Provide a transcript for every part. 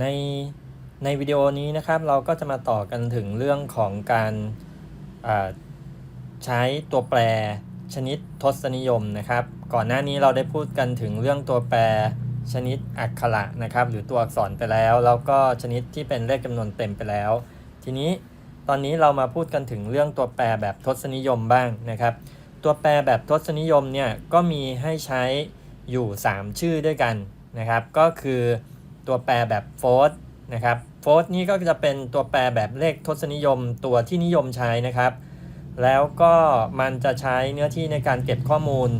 ในในวิดีโอนี้นะครับเราก็จะมาต่อกันถึงเรื่องของการใช้ตัวแปรชนิดทศนิยมนะครับ ก่อนหน้านี้เราได้พูดกันถึงเรื่องตัวแปรชนิดอักขระนะครับ หรือตัวอักษรไปแล้ว แล้วก็ชนิดที่เป็นเลขจำนวนเต็มไปแล้ว ทีนี้ตอนนี้เรามาพูดกันถึงเรื่องตัวแปรแบบทศนิยมบ้างนะครับ ตัวแปรแบบทศนิยมเนี่ยก็มีให้ใช้อยู่ 3 ชื่อด้วยกันนะครับ ก็คือ ตัวแปรแบบโฟร์นะครับโฟร์นี่ก็จะเป็นตัวแปรแบบเลขทศนิยมตัวที่นิยมใช้นะครับ แล้วก็มันจะใช้เนื้อที่ในการเก็บข้อมูล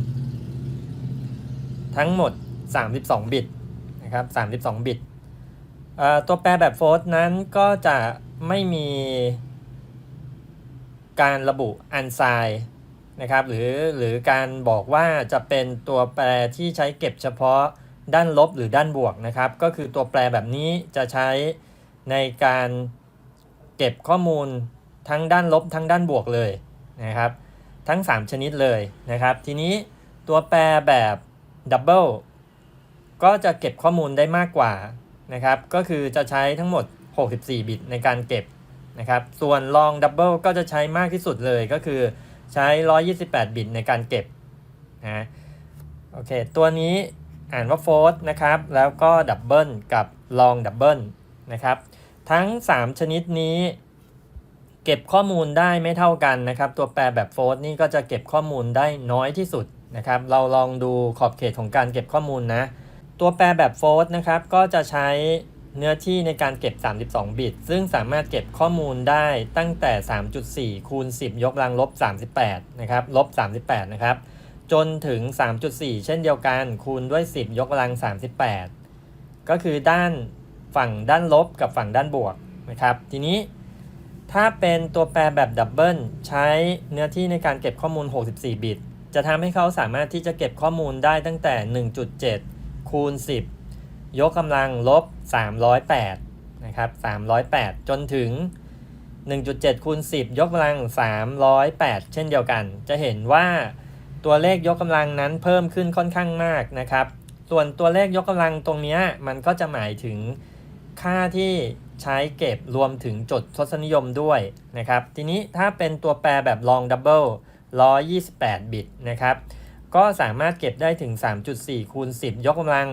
ทั้งหมด 32 บิตนะครับ32 บิตเอ่อตัวแปรแบบโฟร์นั้นก็จะไม่มีการระบุอันไซน์นะครับหรือหรือการบอกว่าจะเป็นตัวแปรที่ใช้เก็บเฉพาะ ด้านลบหรือด้านบวกนะครับ ก็คือตัวแปรแบบนี้จะใช้ในการเก็บข้อมูลทั้งด้านลบทั้งด้านบวกเลยนะครับ ทั้ง 3 ชนิดเลยนะครับ ทีนี้ตัวแปรแบบดับเบิลก็จะเก็บข้อมูลได้มากกว่านะครับ ก็คือจะใช้ทั้งหมด 64 บิตในการเก็บนะครับ ส่วนลองดับเบิลก็จะใช้มากที่สุดเลยก็คือใช้ 128 บิตในการเก็บนะโอเค ตัวนี้ อ่านว่าโฟร์นะครับ แล้วก็ดับเบิลกับลองดับเบิลนะครับ ทั้ง 3 ชนิดนี้ เก็บข้อมูลได้ไม่เท่ากันนะครับ ตัวแปรแบบโฟร์นี่ก็จะเก็บข้อมูลได้น้อยที่สุดนะครับ เราลองดูขอบเขตของการเก็บข้อมูลนะ ตัวแปรแบบโฟร์นะครับ ก็จะใช้เนื้อที่ในการเก็บ 32 บิต ซึ่งสามารถเก็บข้อมูลได้ตั้งแต่ 3.4 คูณ 10 ยกกำลังลบ 38 นะครับ ลบ 38 นะครับ จนถึง 3.4 เช่นเดียวกัน คูณด้วย 10 ยกกำลัง 38 ก็คือด้านฝั่งด้านลบกับฝั่งด้านบวกนะครับ ทีนี้ถ้าเป็นตัวแปรแบบดับเบิลใช้เนื้อที่ในการเก็บข้อมูล 64 บิต จะทำให้เขาสามารถที่จะเก็บข้อมูลได้ตั้งแต่ 1.7 คูณ 10 ยกกำลังลบ 308 นะครับ 308 จนถึง 1.7 คูณ 10 ยกกำลัง 308 เช่นเดียวกัน จะเห็นว่า ตัวเลขยกกำลังนั้นเพิ่มขึ้นค่อนข้างมากนะครับ ส่วนตัวเลขยกกำลังตรงนี้มันก็จะหมายถึงค่าที่ใช้เก็บรวมถึงจดทศนิยมด้วยนะครับ ทีนี้ถ้าเป็นตัวแปรแบบ long double 128 บิตนะครับ ก็สามารถเก็บได้ถึง 3.4 คูณ 10 ยกกำลัง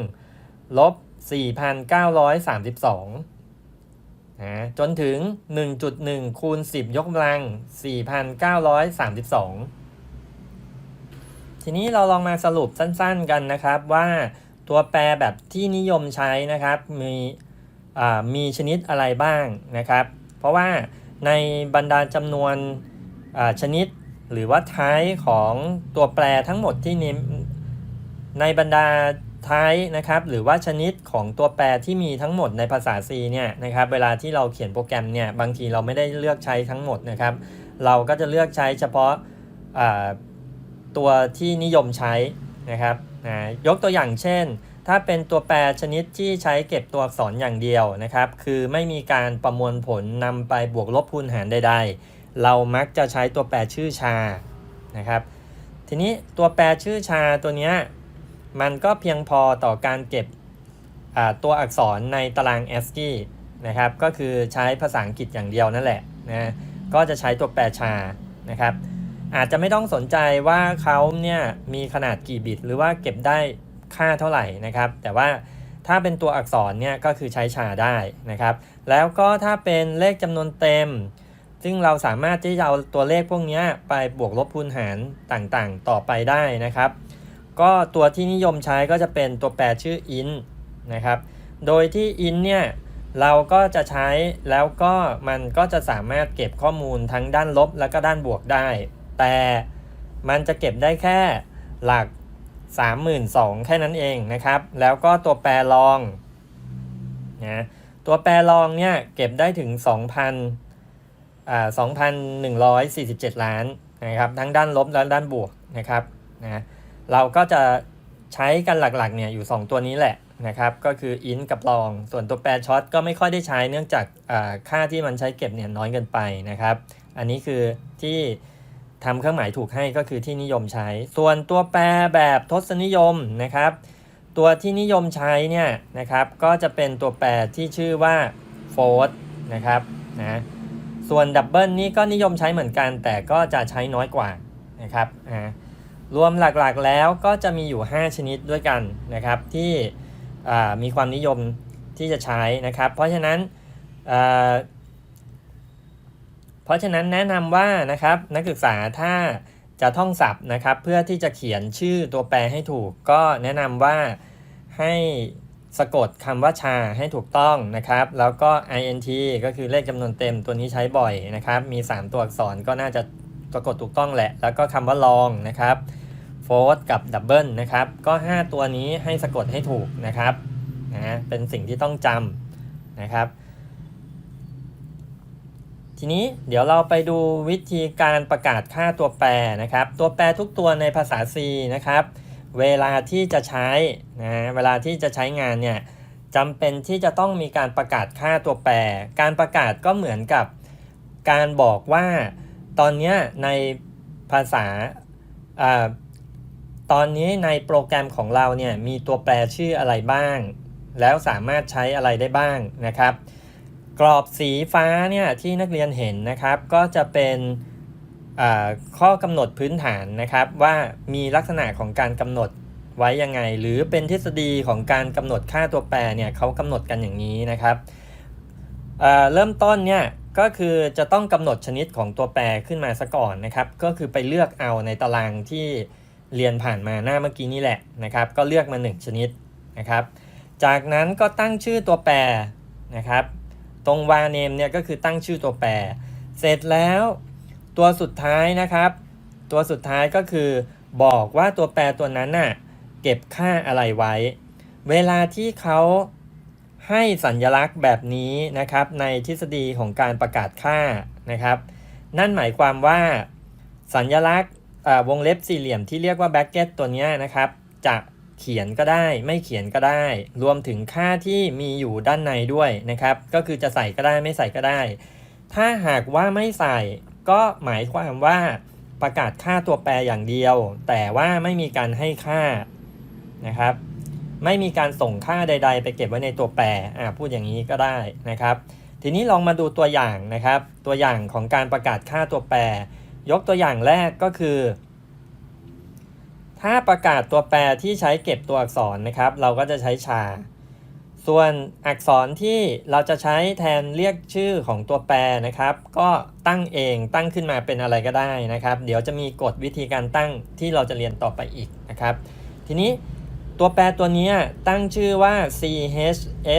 ลบ 4,932นะจนถึง 1.1 คูณ 10 ยกกำลัง 4,932 ทีนี้เราลองมาสรุปสั้นๆกันนะครับว่าตัวแปรแบบที่นิยมใช้นะครับมีมีชนิดอะไรบ้างนะครับ เพราะว่าในบรรดาจำนวนชนิดหรือว่าท้ายของตัวแปรทั้งหมดที่นิในบรรดาท้ายนะครับหรือว่าชนิดของตัวแปรที่มีทั้งหมดในภาษา C เนี่ยนะครับเวลาที่เราเขียนโปรแกรมเนี่ยบางทีเราไม่ได้เลือกใช้ทั้งหมดนะครับ เราก็จะเลือกใช้เฉพาะ ตัวที่นิยมใช้นะครับนะยกตัวอย่างเช่น ถ้าเป็นตัวแปรชนิดที่ใช้เก็บตัวอักษรอย่างเดียวนะครับ คือไม่มีการประมวลผลนำไปบวกลบคูณหารใดๆ เรามักจะใช้ตัวแปรชื่อชานะครับ ทีนี้ตัวแปรชื่อชาตัวเนี้ยมันก็เพียงพอต่อการเก็บตัวอักษรในตาราง ASCII นะครับ ก็คือใช้ภาษาอังกฤษอย่างเดียวนั่นแหละนะ ก็จะใช้ตัวแปรชานะครับ อาจจะไม่ต้องสนใจว่าเขาเนี่ยมีขนาดกี่บิต หรือว่าเก็บได้ค่าเท่าไหร่นะครับ แต่ว่าถ้าเป็นตัวอักษรเนี่ยก็คือใช้ชาได้นะครับ แล้วก็ถ้าเป็นเลขจำนวนเต็ม ซึ่งเราสามารถที่จะเอาตัวเลขพวกนี้ไปบวกลบคูณหารต่างๆ ต่อไปได้นะครับ ก็ตัวที่นิยมใช้ก็จะเป็นตัวแปรชื่อ int นะครับ โดยที่ int เนี่ยเราก็จะใช้แล้วก็มันก็จะสามารถเก็บข้อมูลทั้งด้านลบแล้วก็ด้านบวกได้ แต่มันจะเก็บได้แค่หลัก 32,000แค่นั้นเองนะครับ แล้วก็ตัวแปรลองนะตัวแปรลองเนี่ยเก็บได้ถึง 2,000อ่า2,147 ล้านนะครับทั้งด้านลบและด้านบวกนะครับนะเราก็จะใช้กันหลักๆเนี่ยอยู่ 2 ตัวนี้แหละนะครับก็คือ int กับ long ส่วนตัวแปรช็อตก็ไม่ค่อยได้ใช้เนื่องจากค่าที่มันใช้เก็บเนี่ยน้อยเกินไปนะครับ อันนี้คือที่ ทำเครื่องหมายถูกให้ก็คือที่นิยมใช้ ส่วนตัวแปรแบบทศนิยมนะครับ ตัวที่นิยมใช้เนี่ยนะครับ ก็จะเป็นตัวแปรที่ชื่อว่า fourth นะครับนะส่วนดับเบิลนี่ก็นิยมใช้เหมือนกัน แต่ก็จะใช้น้อยกว่านะครับอ่ารวมหลักๆแล้วก็จะมีอยู่ 5 ชนิดด้วยกันนะครับ ที่มีความนิยมที่จะใช้นะครับ เพราะฉะนั้น เพราะฉะนั้นแนะนำว่านะครับนักศึกษาถ้าจะท่องศัพท์นะครับ เพื่อที่จะเขียนชื่อตัวแปรให้ถูก ก็แนะนำว่าให้สะกดคำว่าชาให้ถูกต้องนะครับ แล้วก็ int ก็คือเลขจำนวนเต็มตัวนี้ใช้บ่อยนะครับ มี 3 ตัวอักษรก็น่าจะสะกดถูกต้องแหละ แล้วก็คำว่าลองนะครับโฟร์กับดับเบิลนะครับ ก็ 5 ตัวนี้ให้สะกดให้ถูกนะครับนะเป็นสิ่งที่ต้องจำนะครับ ทีนี้เดี๋ยวเราไปดูวิธีการประกาศค่าตัวแปรนะครับ ตัวแปรทุกตัวในภาษา C นะครับ เวลาที่จะใช้นะเวลาที่จะใช้งานเนี่ยจำเป็นที่จะต้องมีการประกาศค่าตัวแปร การประกาศก็เหมือนกับการบอกว่าตอนนี้ในภาษาอ่าตอนนี้ในโปรแกรมของเราเนี่ยมีตัวแปรชื่ออะไรบ้าง แล้วสามารถใช้อะไรได้บ้างนะครับ กรอบสีฟ้าเนี่ยที่นักเรียนเห็นนะครับ ก็จะเป็นข้อกำหนดพื้นฐานนะครับ ว่ามีลักษณะของการกำหนดไว้ยังไง หรือเป็นทฤษฎีของการกำหนดค่าตัวแปรเนี่ยเขากำหนดกันอย่างนี้นะครับเเริ่มต้นเนี่ยก็คือจะต้องกำหนดชนิดของตัวแปรขึ้นมาซะก่อนนะครับ ก็คือไปเลือกเอาในตารางที่เรียนผ่านมาหน้าเมื่อกี้นี่แหละนะครับ ก็เลือกมา 1 ชนิดนะครับ จากนั้นก็ตั้งชื่อตัวแปรนะครับ ตรง var name เนี่ยก็คือตั้งชื่อตัวแปร เสร็จแล้วตัวสุดท้ายนะครับ ตัวสุดท้ายก็คือบอกว่าตัวแปรตัวนั้นน่ะเก็บค่าอะไรไว้ เวลาที่เขาให้สัญญลักษณ์แบบนี้นะครับ ในทฤษฎีของการประกาศค่านะครับ นั่นหมายความว่าสัญญลักษณ์วงเล็บสี่เหลี่ยมที่เรียกว่า bracket ตัวนี้นะครับจะ เขียนก็ได้ ไม่เขียนก็ได้ รวมถึงค่าที่มีอยู่ด้านในด้วยนะครับ ก็คือจะใส่ก็ได้ไม่ใส่ก็ได้ ถ้าหากว่าไม่ใส่ก็หมายความว่าประกาศค่าตัวแปรอย่างเดียว แต่ว่าไม่มีการให้ค่านะครับ ไม่มีการส่งค่าใด ๆ ไปเก็บไว้ในตัวแปรอ่าพูดอย่างนี้ก็ได้นะครับ ทีนี้ลองมาดูตัวอย่างนะครับ ตัวอย่างของการประกาศค่าตัวแปร ยกตัวอย่างแรกก็คือ ถ้าประกาศตัวแปรที่ใช้เก็บตัวอักษรนะครับ เราก็จะใช้ชา ส่วนอักษรที่เราจะใช้แทนเรียกชื่อของตัวแปรนะครับ ก็ตั้งเองตั้งขึ้นมาเป็นอะไรก็ได้นะครับ เดี๋ยวจะมีกฎวิธีการตั้งที่เราจะเรียนต่อไปอีกนะครับ ทีนี้ตัวแปรตัวนี้ตั้งชื่อว่า c h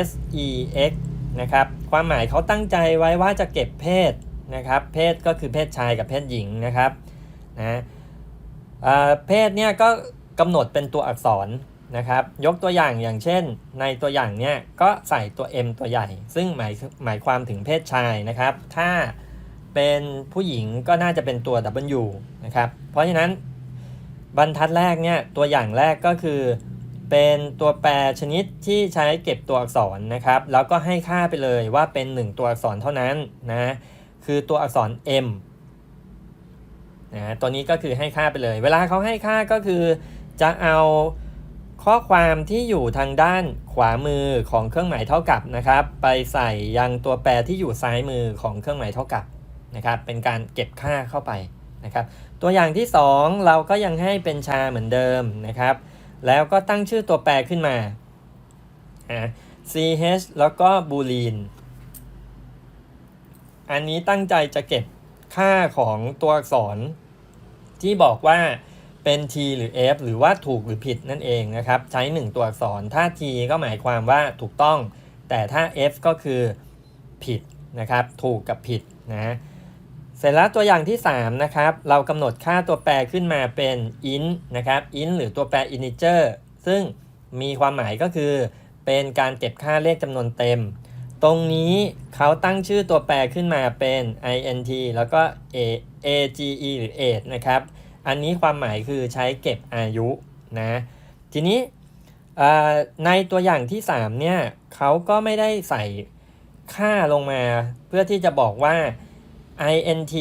s e x นะครับ ความหมายเขาตั้งใจไว้ว่าจะเก็บเพศนะครับ เพศก็คือเพศชายกับเพศหญิงนะครับนะ เพศเนี่ยก็กำหนดเป็นตัวอักษรนะครับ ยกตัวอย่างอย่างเช่น ในตัวอย่างเนี้ยก็ใส่ตัว M ตัวใหญ่ ซึ่งหมายหมายความถึงเพศชายนะครับ ถ้าเป็นผู้หญิงก็น่าจะเป็นตัว W นะครับ เพราะฉะนั้นบรรทัดแรกเนี่ยตัวอย่างแรกก็คือ เป็นตัวแปรชนิดที่ใช้เก็บตัวอักษรนะครับ แล้วก็ให้ค่าไปเลยว่าเป็น 1 ตัวอักษรเท่านั้นนะ คือตัวอักษร M นะตัวนี้ก็คือให้ค่าไปเลย เวลาเขาให้ค่าก็คือจะเอาข้อความที่อยู่ทางด้านขวามือของเครื่องหมายเท่ากับนะครับ ไปใส่ยังตัวแปรที่อยู่ซ้ายมือของเครื่องหมายเท่ากับนะครับ เป็นการเก็บค่าเข้าไปนะครับ ตัวอย่างที่ 2 เราก็ยังให้เป็นชาเหมือนเดิมนะครับ แล้วก็ตั้งชื่อตัวแปรขึ้นมาอ่า ch แล้วก็บูลีน อันนี้ตั้งใจจะเก็บ ค่าของตัวอักษร ที่บอกว่าเป็น t หรือ f หรือว่าถูกหรือผิดนั่นเองนะครับ ใช้ 1 ตัวอักษร ถ้า t ก็หมายความว่าถูกต้อง แต่ถ้า f ก็คือผิดนะครับ ถูกกับผิดนะเสร็จแล้วตัวอย่างที่ 3 นะครับ เรากำหนดค่าตัวแปรขึ้นมาเป็น int นะครับ int หรือตัวแปร integer ซึ่งมีความหมายก็คือเป็นการเก็บค่าเลขจำนวนเต็ม ตรงนี้เขาตั้งชื่อตัวแปรขึ้นมาเป็น int แล้วก็ a age หรือ age นะครับ อันนี้ความหมายคือใช้เก็บอายุนะ ทีนี้ในตัวอย่างที่ 3 เนี่ยเขาก็ไม่ได้ใส่ค่าลงมา เพื่อที่จะบอกว่า int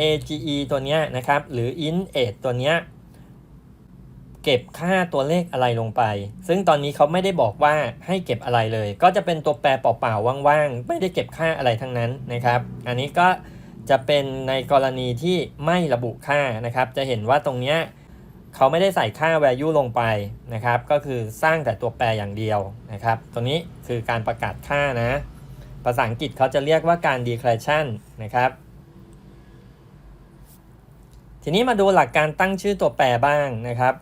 age ตัวเนี้ยนะครับ หรือ int age ตัวเนี้ย เก็บค่าตัวเลขอะไรลงไป ซึ่งตอนนี้เขาไม่ได้บอกว่าให้เก็บอะไรเลย ก็จะเป็นตัวแปรเปล่าๆว่างๆ ไม่ได้เก็บค่าอะไรทั้งนั้นนะครับ อันนี้ก็จะเป็นในกรณีที่ไม่ระบุค่านะครับ จะเห็นว่าตรงเนี้ยเขาไม่ได้ใส่ค่า value ลงไปนะครับ ก็คือสร้างแต่ตัวแปรอย่างเดียวนะครับ ตรงนี้คือการประกาศค่านะ ภาษาอังกฤษเขาจะเรียกว่าการ declaration นะครับ ทีนี้มาดูหลักการตั้งชื่อตัวแปรบ้างนะครับ